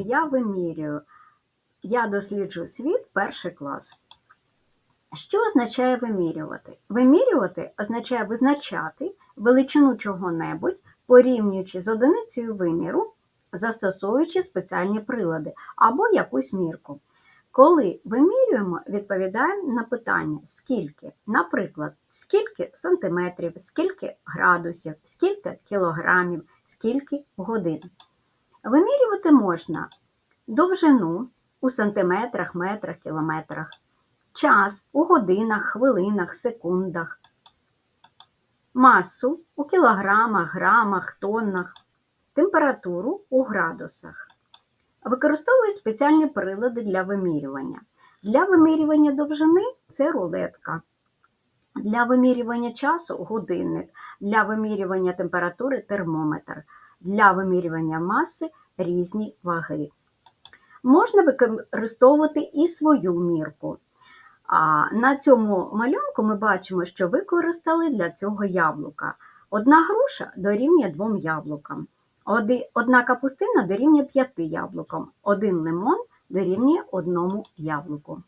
Я вимірюю. Я досліджую світ перший клас. Що означає вимірювати? Вимірювати означає визначати величину чого-небудь, порівнюючи з одиницею виміру, застосовуючи спеціальні прилади або якусь мірку. Коли вимірюємо, відповідаємо на питання скільки, наприклад, скільки сантиметрів, скільки градусів, скільки кілограмів, скільки годин. Вимірювати можна довжину у сантиметрах, метрах, кілометрах, час у годинах, хвилинах, секундах, масу у кілограмах, грамах, тоннах, температуру у градусах. Використовують спеціальні прилади для вимірювання. Для вимірювання довжини це рулетка. Для вимірювання часу годинник, для вимірювання температури термометр, для вимірювання маси різні ваги. Можна використовувати і свою мірку. А на цьому малюнку ми бачимо, що використали для цього яблука. Одна груша дорівнює двом яблукам, одна капустина дорівнює п'яти яблукам, один лимон дорівнює одному яблуку.